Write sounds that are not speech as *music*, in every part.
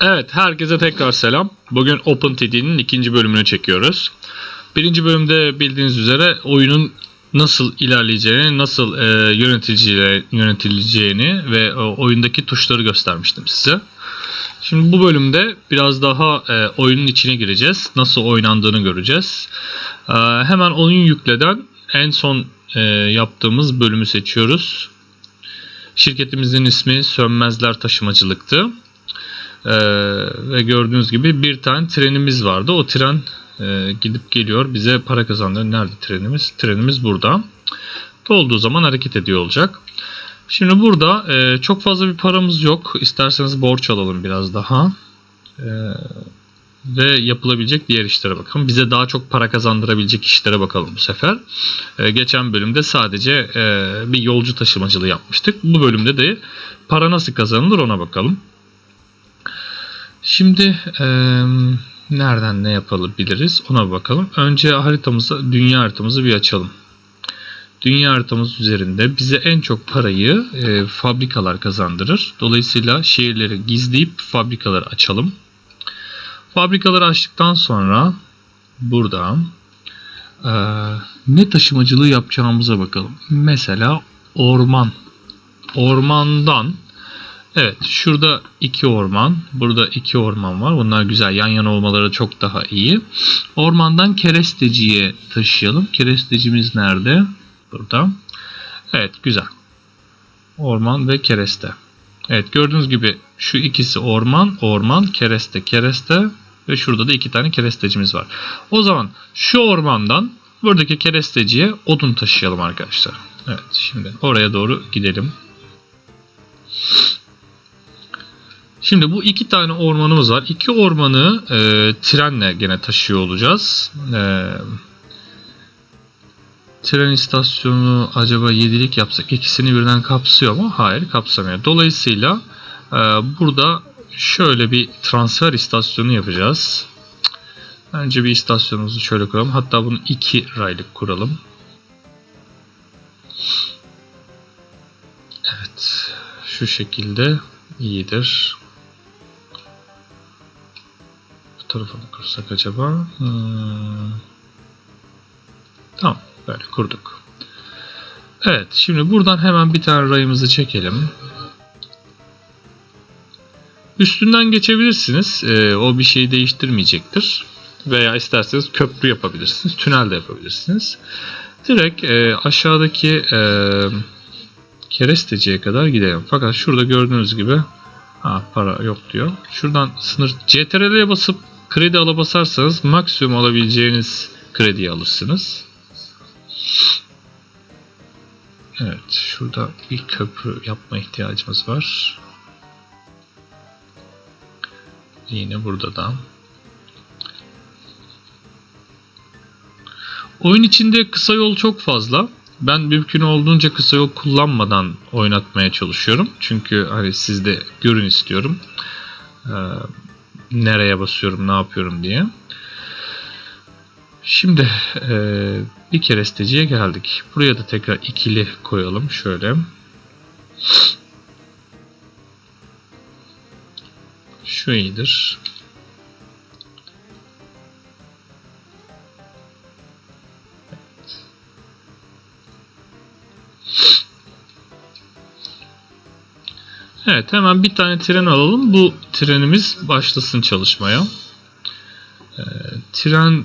Evet, herkese tekrar selam. Bugün OpenTD'nin ikinci bölümünü çekiyoruz. Birinci bölümde bildiğiniz üzere oyunun nasıl ilerleyeceğini, nasıl e, yönetileceğini, yönetileceğini ve o oyundaki tuşları göstermiştim size. Şimdi bu bölümde biraz daha e, oyunun içine gireceğiz. Nasıl oynandığını göreceğiz. E, hemen oyun yükleden en son e, yaptığımız bölümü seçiyoruz. Şirketimizin ismi Sönmezler Taşımacılıktı. Ee, ve gördüğünüz gibi bir tane trenimiz vardı. O tren e, gidip geliyor. Bize para kazandırıyor. Nerede trenimiz? Trenimiz burada. Dolduğu zaman hareket ediyor olacak. Şimdi burada e, çok fazla bir paramız yok. İsterseniz borç alalım biraz daha. E, ve yapılabilecek diğer işlere bakalım. Bize daha çok para kazandırabilecek işlere bakalım bu sefer. E, geçen bölümde sadece e, bir yolcu taşımacılığı yapmıştık. Bu bölümde de para nasıl kazanılır ona bakalım. Şimdi e, nereden ne yapabiliriz ona bakalım. Önce haritamızı, dünya haritamızı bir açalım. Dünya haritamız üzerinde bize en çok parayı e, fabrikalar kazandırır. Dolayısıyla şehirleri gizleyip fabrikaları açalım. Fabrikaları açtıktan sonra burada e, ne taşımacılığı yapacağımıza bakalım. Mesela orman. Ormandan Evet şurada iki orman. Burada iki orman var. Bunlar güzel. Yan yana olmaları çok daha iyi. Ormandan keresteciye taşıyalım. Kerestecimiz nerede? Burada. Evet güzel. Orman ve kereste. Evet gördüğünüz gibi şu ikisi orman, orman, kereste, kereste ve şurada da iki tane kerestecimiz var. O zaman şu ormandan buradaki keresteciye odun taşıyalım arkadaşlar. Evet şimdi oraya doğru gidelim. Şimdi bu iki tane ormanımız var. İki ormanı e, trenle gene taşıyor olacağız. E, tren istasyonu acaba yedilik yapsak ikisini birden kapsıyor mu? Hayır kapsamıyor. Dolayısıyla e, burada şöyle bir transfer istasyonu yapacağız. Önce bir istasyonumuzu şöyle kuralım. Hatta bunu iki raylık kuralım. Evet. Şu şekilde iyidir. Mı kursak acaba? Hmm. Tamam. Böyle kurduk. Evet. Şimdi buradan hemen bir tane rayımızı çekelim. Üstünden geçebilirsiniz. Ee, o bir şeyi değiştirmeyecektir. Veya isterseniz köprü yapabilirsiniz. Tünel de yapabilirsiniz. Direkt e, aşağıdaki e, keresteciye kadar gidelim. Fakat şurada gördüğünüz gibi ha, para yok diyor. Şuradan sınır CTRL'ye basıp kredi ala basarsanız maksimum alabileceğiniz krediyi alırsınız. Evet şurada bir köprü yapma ihtiyacımız var. Yine burada da. Oyun içinde kısa yol çok fazla. Ben mümkün olduğunca kısa yol kullanmadan oynatmaya çalışıyorum. Çünkü hani siz de görün istiyorum. Ee, nereye basıyorum, ne yapıyorum diye. Şimdi e, bir keresteciye geldik. Buraya da tekrar ikili koyalım. Şöyle. Şu iyidir. Evet hemen bir tane tren alalım. Bu trenimiz başlasın çalışmaya. Ee, tren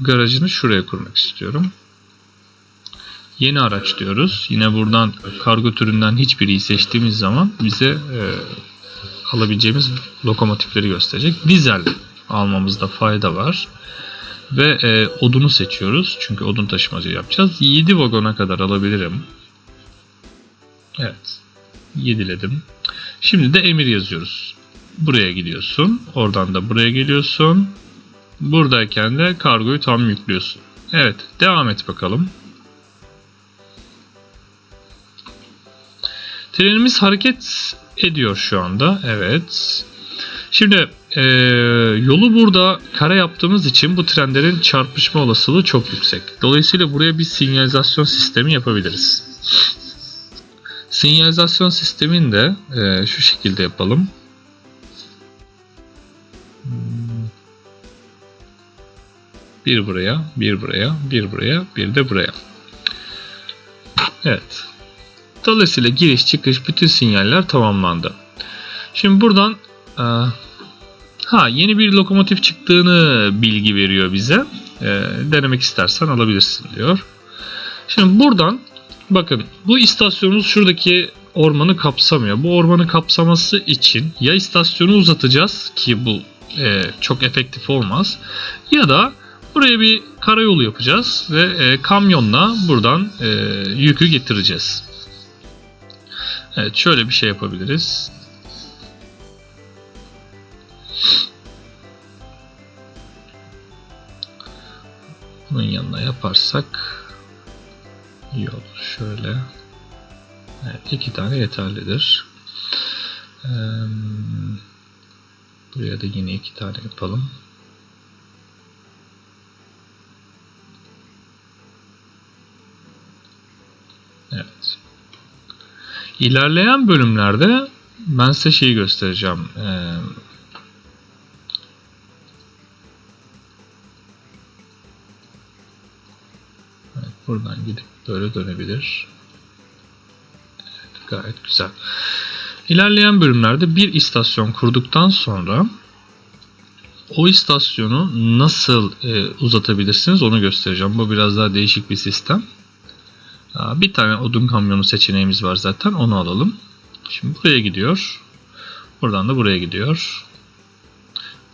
garajını şuraya kurmak istiyorum. Yeni araç diyoruz. Yine buradan kargo türünden hiçbiriyi seçtiğimiz zaman bize e, alabileceğimiz lokomotifleri gösterecek. Dizel almamızda fayda var. Ve e, odunu seçiyoruz. Çünkü odun taşımacı yapacağız. 7 vagona kadar alabilirim. Evet. 7'ledim. Şimdi de emir yazıyoruz. Buraya gidiyorsun. Oradan da buraya geliyorsun. Buradayken de kargoyu tam yüklüyorsun. Evet. Devam et bakalım. Trenimiz hareket ediyor şu anda. Evet. Şimdi e, yolu burada kara yaptığımız için bu trenlerin çarpışma olasılığı çok yüksek. Dolayısıyla buraya bir sinyalizasyon sistemi yapabiliriz. Sinyalizasyon sistemini de e, şu şekilde yapalım. Bir buraya, bir buraya, bir buraya, bir de buraya. Evet. Dolayısıyla giriş çıkış bütün sinyaller tamamlandı. Şimdi buradan e, ha yeni bir lokomotif çıktığını bilgi veriyor bize. E, denemek istersen alabilirsin diyor. Şimdi buradan bakın bu istasyonumuz şuradaki ormanı kapsamıyor. Bu ormanı kapsaması için ya istasyonu uzatacağız ki bu e, çok efektif olmaz ya da buraya bir karayolu yapacağız ve e, kamyonla buradan e, yükü getireceğiz. Evet şöyle bir şey yapabiliriz. Bunun yanına yaparsak iyi olur. Şöyle. Evet, iki tane yeterlidir. Buraya da yine iki tane yapalım. Evet. İlerleyen bölümlerde ben size şeyi göstereceğim. Ee, buradan gidip böyle dönebilir. Evet, gayet güzel. İlerleyen bölümlerde bir istasyon kurduktan sonra o istasyonu nasıl e, uzatabilirsiniz onu göstereceğim. Bu biraz daha değişik bir sistem. Bir tane odun kamyonu seçeneğimiz var zaten. Onu alalım. Şimdi buraya gidiyor. Buradan da buraya gidiyor.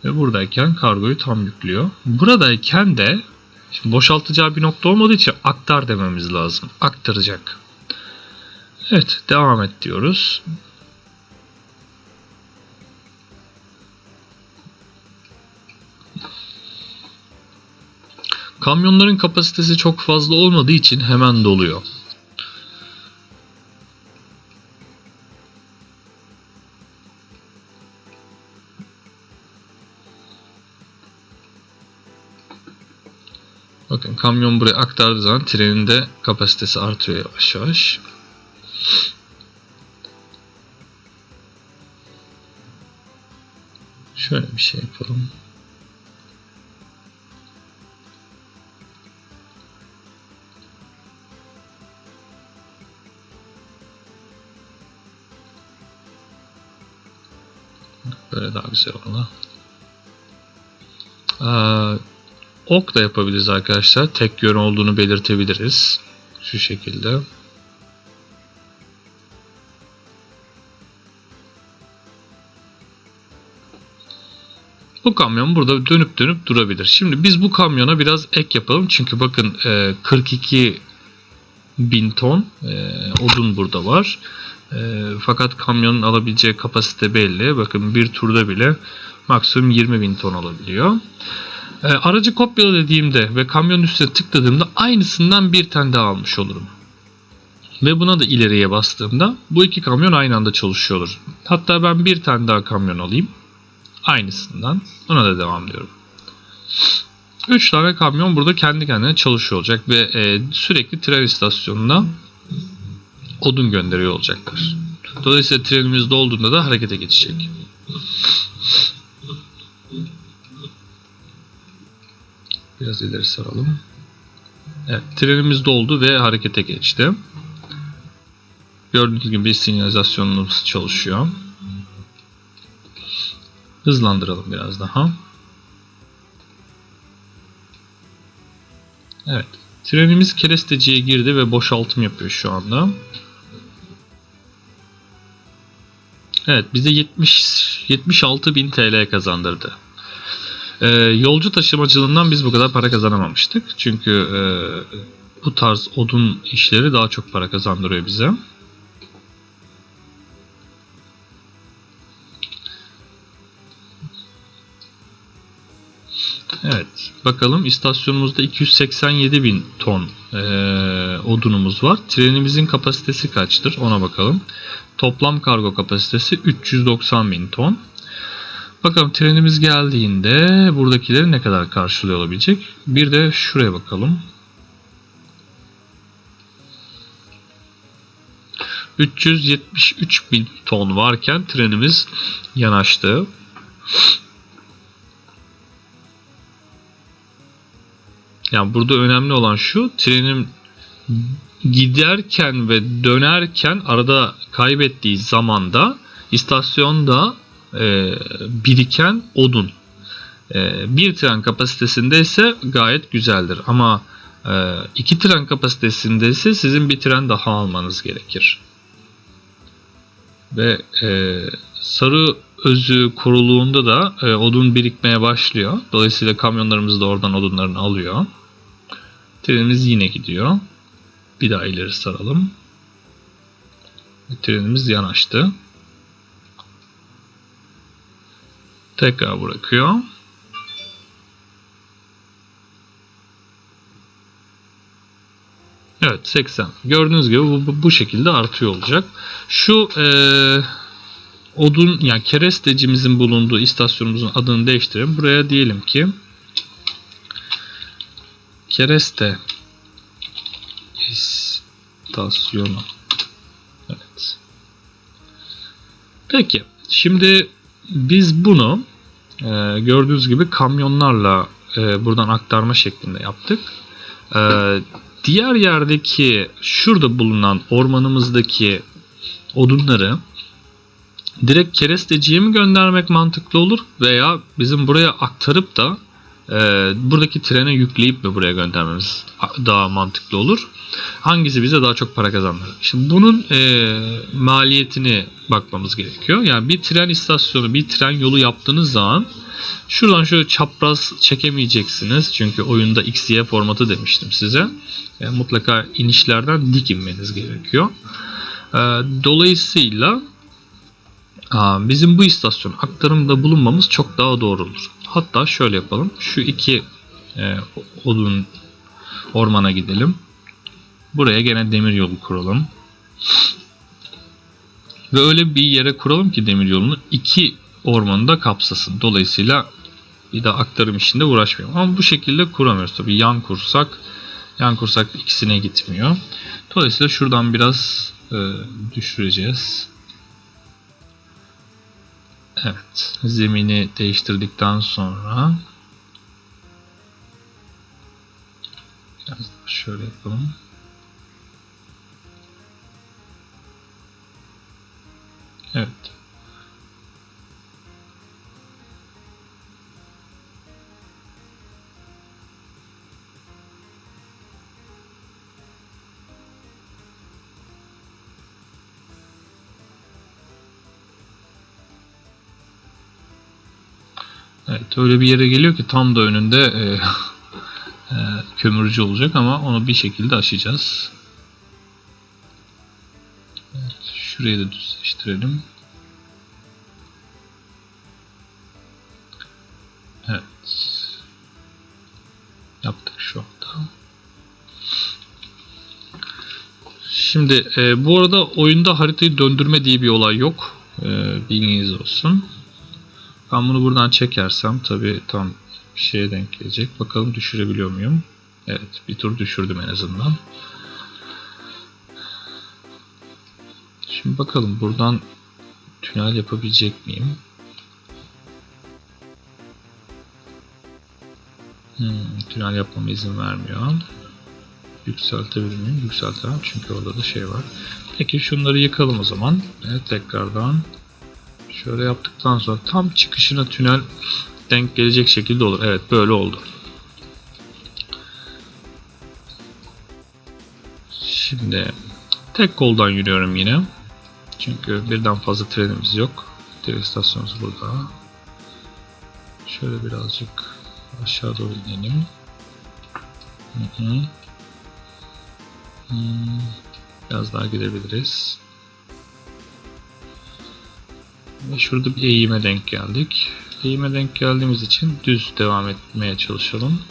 Ve buradayken kargoyu tam yüklüyor. Buradayken de şimdi boşaltacağı bir nokta olmadığı için aktar dememiz lazım. Aktaracak. Evet devam et diyoruz. Kamyonların kapasitesi çok fazla olmadığı için hemen doluyor. Kamyon buraya aktardığı zaman trenin de kapasitesi artıyor yavaş yavaş. Şöyle bir şey yapalım. Böyle daha güzel oldu. Ee, ok da yapabiliriz arkadaşlar. Tek yön olduğunu belirtebiliriz. Şu şekilde. Bu kamyon burada dönüp dönüp durabilir. Şimdi biz bu kamyona biraz ek yapalım. Çünkü bakın e, 42 bin ton e, odun burada var. E, fakat kamyonun alabileceği kapasite belli. Bakın bir turda bile maksimum 20 bin ton alabiliyor. E, aracı kopyala dediğimde ve kamyonun üstüne tıkladığımda aynısından bir tane daha almış olurum. Ve buna da ileriye bastığımda bu iki kamyon aynı anda çalışıyor olur. Hatta ben bir tane daha kamyon alayım. Aynısından. Buna da devam ediyorum. 3 tane kamyon burada kendi kendine çalışıyor olacak ve e, sürekli tren istasyonuna odun gönderiyor olacaklar. Dolayısıyla trenimiz dolduğunda da harekete geçecek. Biraz ileri saralım. Evet, trenimiz doldu ve harekete geçti. Gördüğünüz gibi sinyalizasyonumuz çalışıyor. Hızlandıralım biraz daha. Evet. Trenimiz keresteciye girdi ve boşaltım yapıyor şu anda. Evet bize 70 76 bin TL kazandırdı. Ee, yolcu taşımacılığından biz bu kadar para kazanamamıştık. Çünkü e, bu tarz odun işleri daha çok para kazandırıyor bize. Evet. Bakalım istasyonumuzda 287 bin ton e, odunumuz var. Trenimizin kapasitesi kaçtır? Ona bakalım. Toplam kargo kapasitesi 390 bin ton. Bakalım trenimiz geldiğinde buradakileri ne kadar karşılıyor olabilecek? Bir de şuraya bakalım. 373 bin ton varken trenimiz yanaştı. Yani burada önemli olan şu trenin giderken ve dönerken arada kaybettiği zamanda istasyonda e, biriken odun. E, bir tren kapasitesinde ise gayet güzeldir ama e, iki tren kapasitesinde ise sizin bir tren daha almanız gerekir. Ve e, sarı özü kuruluğunda da e, odun birikmeye başlıyor. Dolayısıyla kamyonlarımız da oradan odunlarını alıyor. Trenimiz yine gidiyor. Bir daha ileri saralım. Trenimiz yanaştı. Tekrar bırakıyor. Evet 80. Gördüğünüz gibi bu, bu, şekilde artıyor olacak. Şu eee odun yani kerestecimizin bulunduğu istasyonumuzun adını değiştirelim. Buraya diyelim ki kereste istasyonu. Evet. Peki. Şimdi biz bunu e, gördüğünüz gibi kamyonlarla e, buradan aktarma şeklinde yaptık. E, diğer yerdeki şurada bulunan ormanımızdaki odunları direkt keresteciye mi göndermek mantıklı olur veya bizim buraya aktarıp da e, buradaki trene yükleyip mi buraya göndermemiz daha mantıklı olur? Hangisi bize daha çok para kazandırır? Şimdi bunun e, maliyetini bakmamız gerekiyor. Yani bir tren istasyonu, bir tren yolu yaptığınız zaman şuradan şöyle çapraz çekemeyeceksiniz. Çünkü oyunda XY formatı demiştim size. Yani mutlaka inişlerden dik inmeniz gerekiyor. E, dolayısıyla bizim bu istasyon aktarımda bulunmamız çok daha doğru olur. Hatta şöyle yapalım. Şu iki e, odun ormana gidelim. Buraya gene demir yolu kuralım. Ve öyle bir yere kuralım ki demir yolunu iki ormanı da kapsasın. Dolayısıyla bir daha aktarım işinde uğraşmayalım. Ama bu şekilde kuramıyoruz. Tabii yan kursak yan kursak ikisine gitmiyor. Dolayısıyla şuradan biraz e, düşüreceğiz. Evet. Zemini değiştirdikten sonra biraz daha şöyle yapalım. Evet. Evet öyle bir yere geliyor ki tam da önünde e, *laughs* e, kömürcü olacak ama onu bir şekilde aşacağız. Evet, şurayı da düzleştirelim. Evet. Yaptık şu anda. Şimdi e, bu arada oyunda haritayı döndürme diye bir olay yok. E, bilginiz olsun. Ben bunu buradan çekersem tabi tam şeye denk gelecek. Bakalım düşürebiliyor muyum? Evet bir tur düşürdüm en azından. Şimdi bakalım buradan tünel yapabilecek miyim? Hmm, tünel yapmama izin vermiyor. Yükseltebilir miyim? Yükseltemem çünkü orada da şey var. Peki şunları yıkalım o zaman. Evet tekrardan Şöyle yaptıktan sonra tam çıkışına tünel denk gelecek şekilde olur. Evet böyle oldu. Şimdi tek koldan yürüyorum yine. Çünkü birden fazla trenimiz yok. Tren istasyonumuz burada. Şöyle birazcık aşağı doğru inelim. Hı hı. Hmm, biraz daha gidebiliriz. Şurada bir eğime denk geldik. Eğime denk geldiğimiz için düz devam etmeye çalışalım.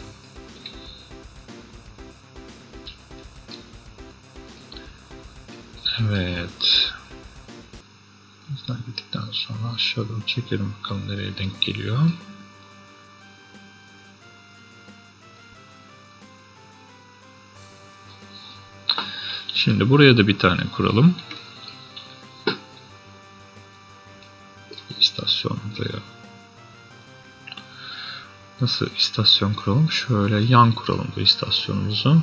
Evet. Bizden gittikten sonra aşağı doğru çekelim bakalım nereye denk geliyor. Şimdi buraya da bir tane kuralım. Nasıl istasyon kuralım? Şöyle yan kuralım bu istasyonumuzu.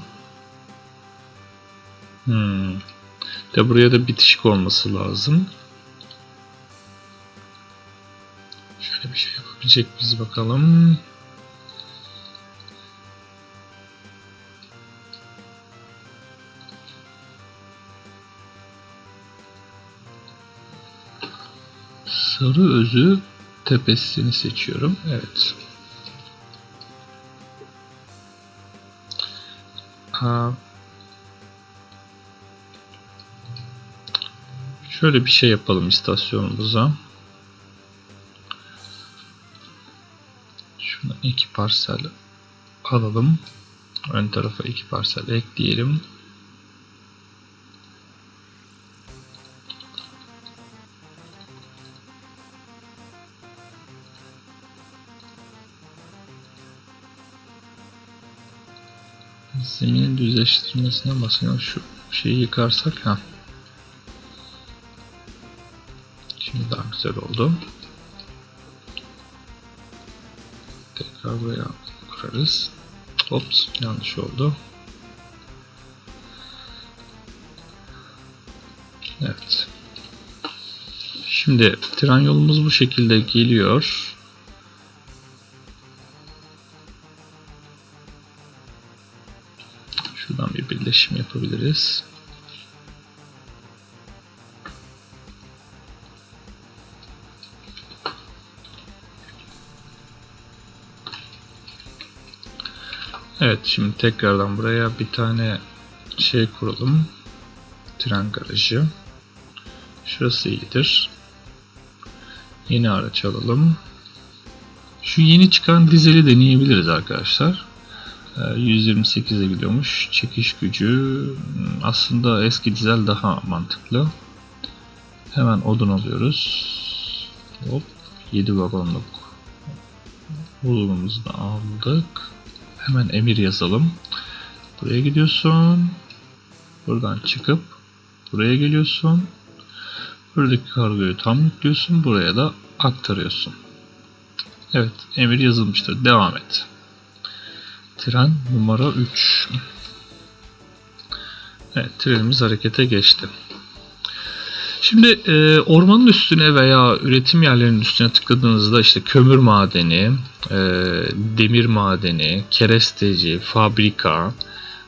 Hmm. De buraya da bitişik olması lazım. Şöyle bir şey yapabilecek biz bakalım. Sarı özü tepesini seçiyorum. Evet. Ha. Şöyle bir şey yapalım istasyonumuza. Şuna iki parsel alalım. Ön tarafa iki parsel ekleyelim. Zeminin düzleştirmesine basıyorum. Şu şeyi yıkarsak ha. Şimdi daha güzel oldu. Tekrar buraya kurarız. Ops yanlış oldu. Evet. Şimdi tren yolumuz bu şekilde geliyor. Birleşim yapabiliriz. Evet şimdi tekrardan buraya bir tane şey kuralım. Tren garajı. Şurası iyidir. Yeni araç alalım. Şu yeni çıkan dizeli deneyebiliriz arkadaşlar. 128'e gidiyormuş. Çekiş gücü hmm, aslında eski dizel daha mantıklı. Hemen odun alıyoruz. Hop 7 vagonluk odunumuzu da aldık. Hemen emir yazalım. Buraya gidiyorsun. Buradan çıkıp buraya geliyorsun. Buradaki kargoyu tam yüklüyorsun. Buraya da aktarıyorsun. Evet emir yazılmıştır. Devam et. Tren numara 3. Evet trenimiz harekete geçti. Şimdi e, ormanın üstüne veya üretim yerlerinin üstüne tıkladığınızda işte kömür madeni, e, demir madeni, keresteci, fabrika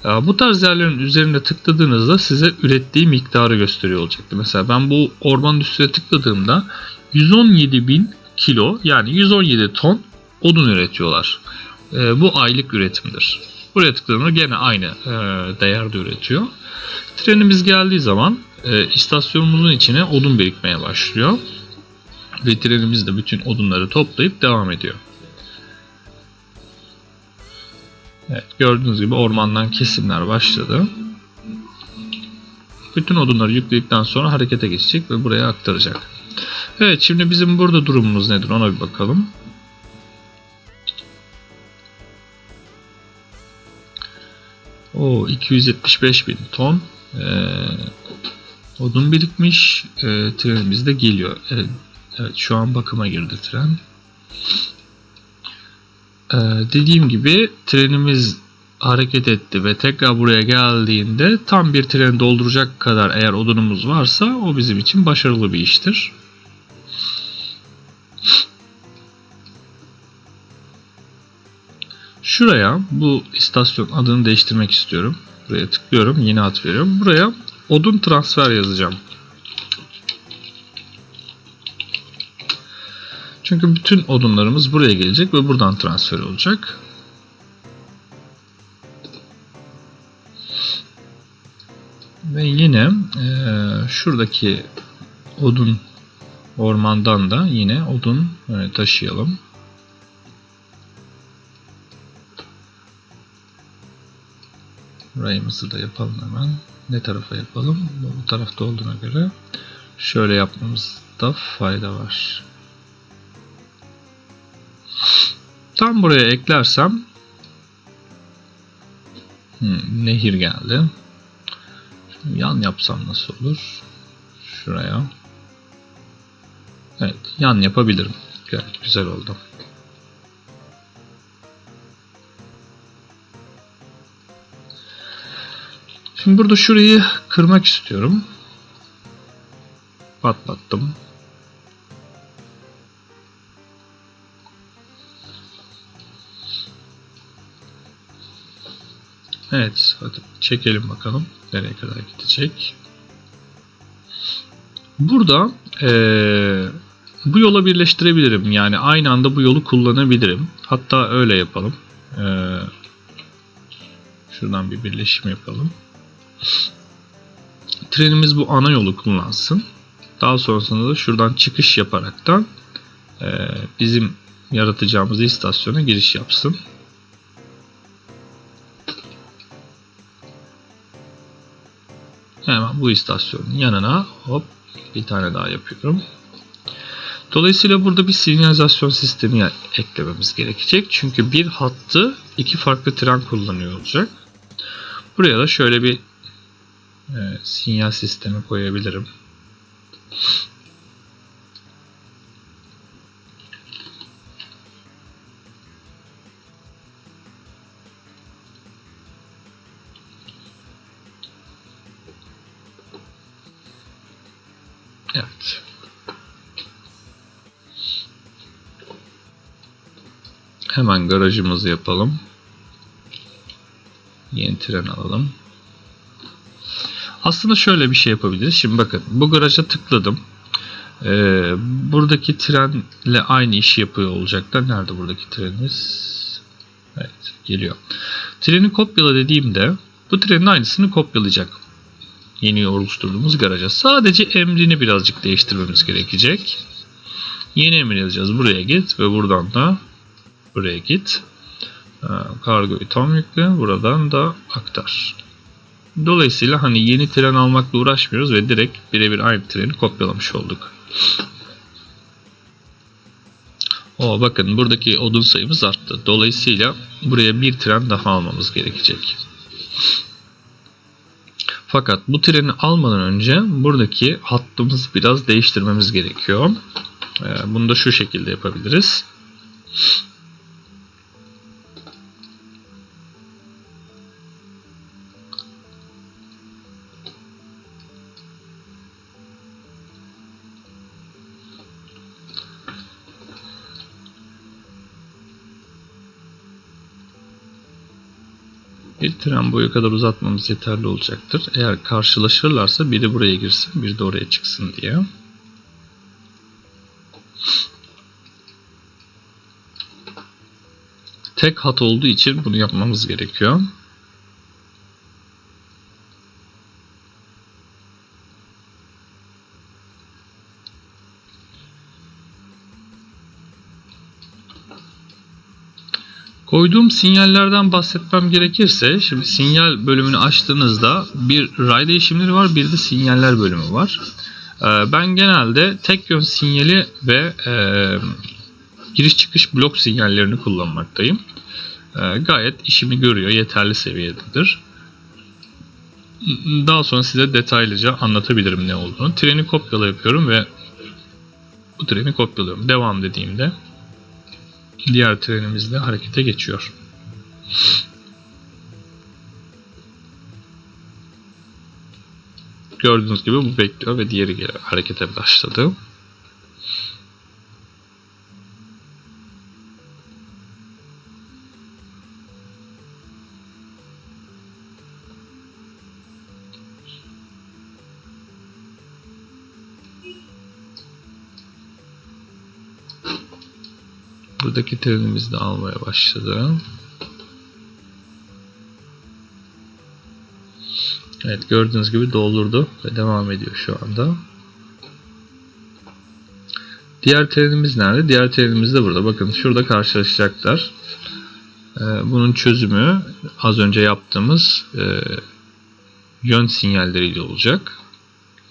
e, bu tarz yerlerin üzerine tıkladığınızda size ürettiği miktarı gösteriyor olacaktı. Mesela ben bu ormanın üstüne tıkladığımda 117 bin kilo yani 117 ton odun üretiyorlar. E, bu aylık üretimdir. Buraya tıkladığımda gene aynı e, değerde üretiyor. Trenimiz geldiği zaman e, istasyonumuzun içine odun birikmeye başlıyor. Ve trenimiz de bütün odunları toplayıp devam ediyor. Evet gördüğünüz gibi ormandan kesimler başladı. Bütün odunları yükledikten sonra harekete geçecek ve buraya aktaracak. Evet şimdi bizim burada durumumuz nedir ona bir bakalım. O 275 bin ton e, odun birikmiş. E, trenimiz de geliyor. Evet, evet şu an bakıma girdi tren. E, dediğim gibi trenimiz hareket etti ve tekrar buraya geldiğinde tam bir tren dolduracak kadar eğer odunumuz varsa o bizim için başarılı bir iştir. Şuraya bu istasyon adını değiştirmek istiyorum. Buraya tıklıyorum. Yeni ad veriyorum. Buraya odun transfer yazacağım. Çünkü bütün odunlarımız buraya gelecek ve buradan transfer olacak. Ve yine e, şuradaki odun ormandan da yine odun e, taşıyalım. Rayımızı da yapalım hemen. Ne tarafa yapalım? Bu tarafta olduğuna göre şöyle yapmamızda fayda var. Tam buraya eklersem hmm, nehir geldi. Şimdi yan yapsam nasıl olur? Şuraya. Evet, yan yapabilirim. Gayet güzel oldu. Şimdi burada şurayı kırmak istiyorum. Patlattım. Evet, hadi çekelim bakalım nereye kadar gidecek. Burada eee, bu yola birleştirebilirim. Yani aynı anda bu yolu kullanabilirim. Hatta öyle yapalım. Eee, şuradan bir birleşim yapalım. Trenimiz bu ana yolu kullansın. Daha sonrasında da şuradan çıkış yaparaktan eee, bizim yaratacağımız istasyona giriş yapsın. Hemen bu istasyonun yanına hop bir tane daha yapıyorum. Dolayısıyla burada bir sinyalizasyon sistemi eklememiz gerekecek. Çünkü bir hattı iki farklı tren kullanıyor olacak. Buraya da şöyle bir e, sinyal sistemi koyabilirim. Evet. Hemen garajımızı yapalım. Yeni tren alalım. Aslında şöyle bir şey yapabiliriz. Şimdi bakın bu garaja tıkladım. Ee, buradaki trenle aynı işi yapıyor olacaklar. Nerede buradaki trenimiz? Evet geliyor. Treni kopyala dediğimde bu trenin aynısını kopyalayacak. Yeni oluşturduğumuz garaja. Sadece emrini birazcık değiştirmemiz gerekecek. Yeni emir yazacağız. Buraya git ve buradan da buraya git. Ee, Kargoyu tam yükle. Buradan da aktar. Dolayısıyla hani yeni tren almakla uğraşmıyoruz ve direkt birebir aynı treni kopyalamış olduk. O bakın buradaki odun sayımız arttı. Dolayısıyla buraya bir tren daha almamız gerekecek. Fakat bu treni almadan önce buradaki hattımızı biraz değiştirmemiz gerekiyor. Ee, Bunu da şu şekilde yapabiliriz. Tren boyu kadar uzatmamız yeterli olacaktır. Eğer karşılaşırlarsa biri buraya girsin, biri de oraya çıksın diye. Tek hat olduğu için bunu yapmamız gerekiyor. Koyduğum sinyallerden bahsetmem gerekirse, şimdi sinyal bölümünü açtığınızda bir ray değişimleri var, bir de sinyaller bölümü var. Ee, Ben genelde tek yön sinyali ve e, giriş çıkış blok sinyallerini kullanmaktayım. Ee, Gayet işimi görüyor, yeterli seviyededir. Daha sonra size detaylıca anlatabilirim ne olduğunu. Treni kopyala yapıyorum ve bu treni kopyalıyorum. Devam dediğimde diğer trenimiz de harekete geçiyor. Gördüğünüz gibi bu bekliyor ve diğeri harekete başladı. Buradaki trenimiz de almaya başladı. Evet gördüğünüz gibi doldurdu ve devam ediyor şu anda. Diğer trenimiz nerede? Diğer trenimiz de burada. Bakın şurada karşılaşacaklar. Ee, bunun çözümü az önce yaptığımız e, yön sinyalleriyle olacak.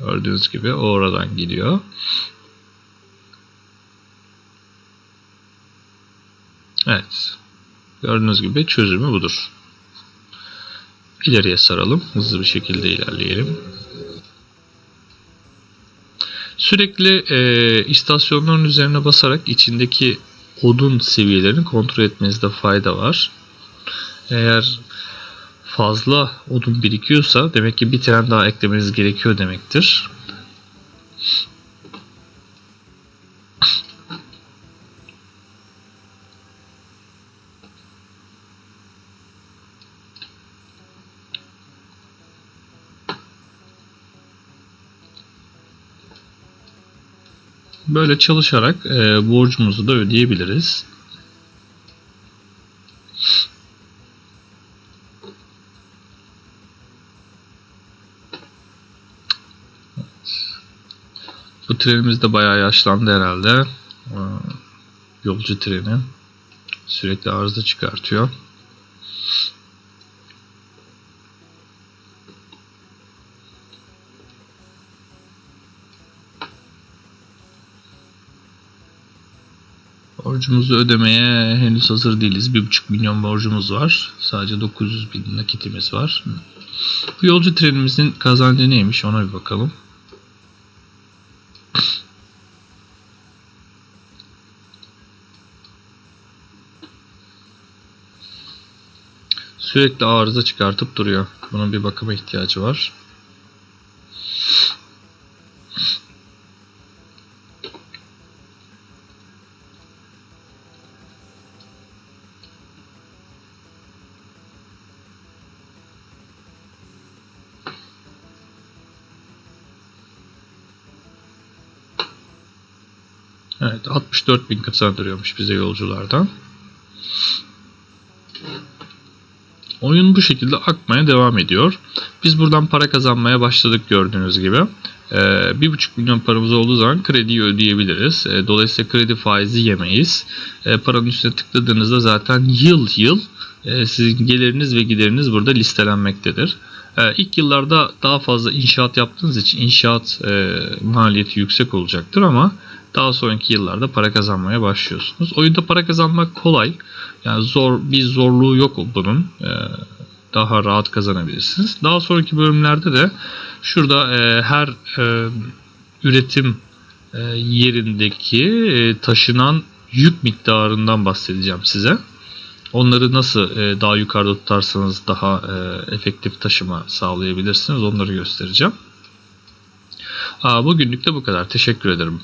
Gördüğünüz gibi oradan gidiyor. Evet. Gördüğünüz gibi çözümü budur. İleriye saralım. Hızlı bir şekilde ilerleyelim. Sürekli e, istasyonların üzerine basarak içindeki odun seviyelerini kontrol etmenizde fayda var. Eğer fazla odun birikiyorsa demek ki bir tren daha eklemeniz gerekiyor demektir. Böyle çalışarak e, borcumuzu da ödeyebiliriz. Bu trenimiz de bayağı yaşlandı herhalde. Ee, Yolcu treni. Sürekli arıza çıkartıyor. Borcumuzu ödemeye henüz hazır değiliz. 1,5 milyon borcumuz var. Sadece 900 bin nakitimiz var. Bu yolcu trenimizin kazancı neymiş ona bir bakalım. Sürekli arıza çıkartıp duruyor. Bunun bir bakıma ihtiyacı var. Evet 64 bin kazandırıyormuş bize yolculardan. Oyun bu şekilde akmaya devam ediyor. Biz buradan para kazanmaya başladık gördüğünüz gibi. Ee, 1,5 milyon paramız olduğu zaman krediyi ödeyebiliriz. Ee, dolayısıyla kredi faizi yemeyiz. Ee, paranın üstüne tıkladığınızda zaten yıl yıl e, sizin geliriniz ve gideriniz burada listelenmektedir. İlk yıllarda daha fazla inşaat yaptığınız için inşaat e, maliyeti yüksek olacaktır ama daha sonraki yıllarda para kazanmaya başlıyorsunuz. Oyunda para kazanmak kolay. Yani zor bir zorluğu yok bunun. Ee, daha rahat kazanabilirsiniz. Daha sonraki bölümlerde de şurada e, her e, üretim e, yerindeki e, taşınan yük miktarından bahsedeceğim size. Onları nasıl e, daha yukarıda tutarsanız daha e, efektif taşıma sağlayabilirsiniz onları göstereceğim. Aa, bugünlük de bu kadar. Teşekkür ederim.